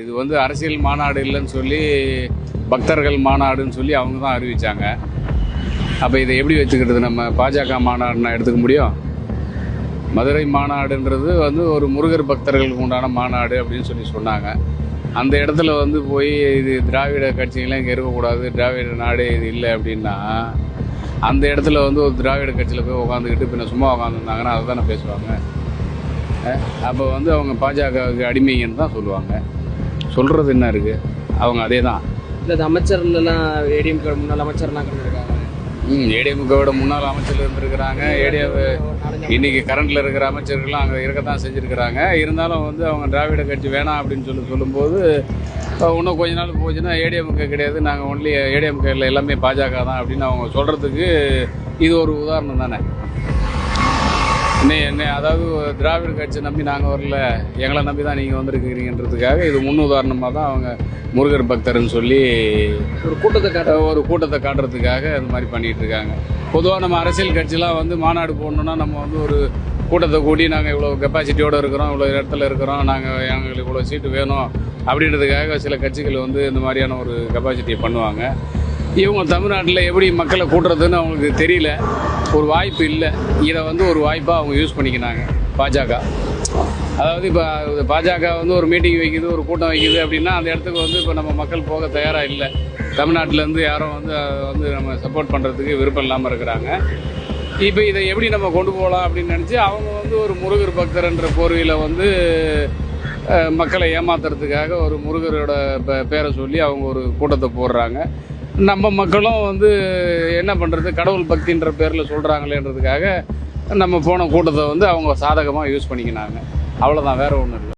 இது வந்து அரசியல் மாநாடு இல்லைன்னு சொல்லி பக்தர்கள் மாநாடுன்னு சொல்லி அவங்க தான் அறிவிச்சாங்க. அப்போ இதை எப்படி வச்சுக்கிறது? நம்ம பாஜக மாநாடுனா எடுத்துக்க முடியும்? மதுரை மாநாடுன்றது வந்து ஒரு முருகர் பக்தர்களுக்கு உண்டான மாநாடு அப்படின்னு சொல்லி சொன்னாங்க. அந்த இடத்துல வந்து போய் இது திராவிட கட்சிகள்லாம் இங்கே இருக்கக்கூடாது திராவிட நாடு இது இல்லை அப்படின்னா அந்த இடத்துல வந்து ஒரு திராவிட கட்சியில் போய் உட்காந்துக்கிட்டு பின்ன சும்மா உட்காந்துருந்தாங்கன்னா அதை தானே பேசுவாங்க அப்போ வந்து அவங்க பாஜகவுக்கு அடிமைங்கன்னு தான் சொல்லுவாங்க. சொல்கிறது என்ன இருக்குது அவங்க அதே தான் இல்லை அமைச்சர்லாம் ஏடிஎம்கே முன்னாள் அமைச்சர்லாம் இருக்காங்க ம் ஏடிஎம்கோட முன்னாள் அமைச்சர் இருந்திருக்கிறாங்க. ஏடிஎம் இன்னைக்கு கரண்ட்ல இருக்கிற அமைச்சர்கள்லாம் அங்கே இருக்க தான் செஞ்சுருக்கிறாங்க. இருந்தாலும் வந்து அவங்க திராவிட கட்சி வேணாம் அப்படின்னு சொல்லி சொல்லும்போது இன்னும் கொஞ்ச நாள் போச்சுன்னா ஏடிஎம்கே கிடையாது. நாங்கள் ஒன்லி ஏடிஎம்கேல எல்லாமே பாஜக தான் அப்படின்னு அவங்க சொல்கிறதுக்கு இது ஒரு உதாரணம் தானே? இன்னும் என்ன அதாவது திராவிட கட்சி நம்பி நாங்கள் வரல. எங்களை நம்பி தான் நீங்கள் வந்திருக்கிறீங்கன்றதுக்காக இது முன் உதாரணமாக தான் அவங்க முருகர் பக்தர்னு சொல்லி ஒரு கூட்டத்தை காட்ட ஒரு கூட்டத்தை காட்டுறதுக்காக இந்த மாதிரி பண்ணிட்டு இருக்காங்க. பொதுவாக நம்ம அரசியல் கட்சிலாம் வந்து மாநாடு போடணும்னா நம்ம வந்து ஒரு கூட்டத்தை கூட்டி நாங்கள் இவ்வளோ கெப்பாசிட்டியோடு இருக்கிறோம் இவ்வளோ இடத்துல இருக்கிறோம் நாங்கள் எங்களுக்கு இவ்வளோ சீட்டு வேணும் அப்படின்றதுக்காக சில கட்சிகள் வந்து இந்த மாதிரியான ஒரு கெப்பாசிட்டியை பண்ணுவாங்க. இவங்க தமிழ்நாட்டில் எப்படி மக்களை கூட்டுறதுன்னு அவங்களுக்கு தெரியல. ஒரு வாய்ப்பு இல்லை. இதை வந்து ஒரு வாய்ப்பாக அவங்க யூஸ் பண்ணிக்கினாங்க பாஜக. அதாவது இப்போ பாஜக வந்து ஒரு மீட்டிங் வைக்குது ஒரு கூட்டம் வைக்குது அப்படின்னா அந்த இடத்துக்கு வந்து இப்போ நம்ம மக்கள் போக தயாராக இல்லை. தமிழ்நாட்டிலேருந்து யாரும் வந்து அதை வந்து நம்ம சப்போர்ட் பண்ணுறதுக்கு விருப்பம் இல்லாமல் இருக்கிறாங்க. இப்போ இதை எப்படி நம்ம கொண்டு போகலாம் அப்படின்னு நினச்சி அவங்க வந்து ஒரு முருகர் பக்தர்ன்ற போர்வையில் வந்து மக்களை ஏமாத்துறதுக்காக ஒரு முருகரோட பேரை சொல்லி அவங்க ஒரு கூட்டத்தை போடுறாங்க. நம்ம மக்களும் வந்து என்ன பண்ணுறது கடவுள் பக்தின்ற பேரில் சொல்கிறாங்களேன்றதுக்காக நம்ம போன கூட்டத்தை வந்து அவங்க சாதகமாக யூஸ் பண்ணிக்கினாங்க. அவ்வளோதான் வேறு ஒன்றும் இல்லை.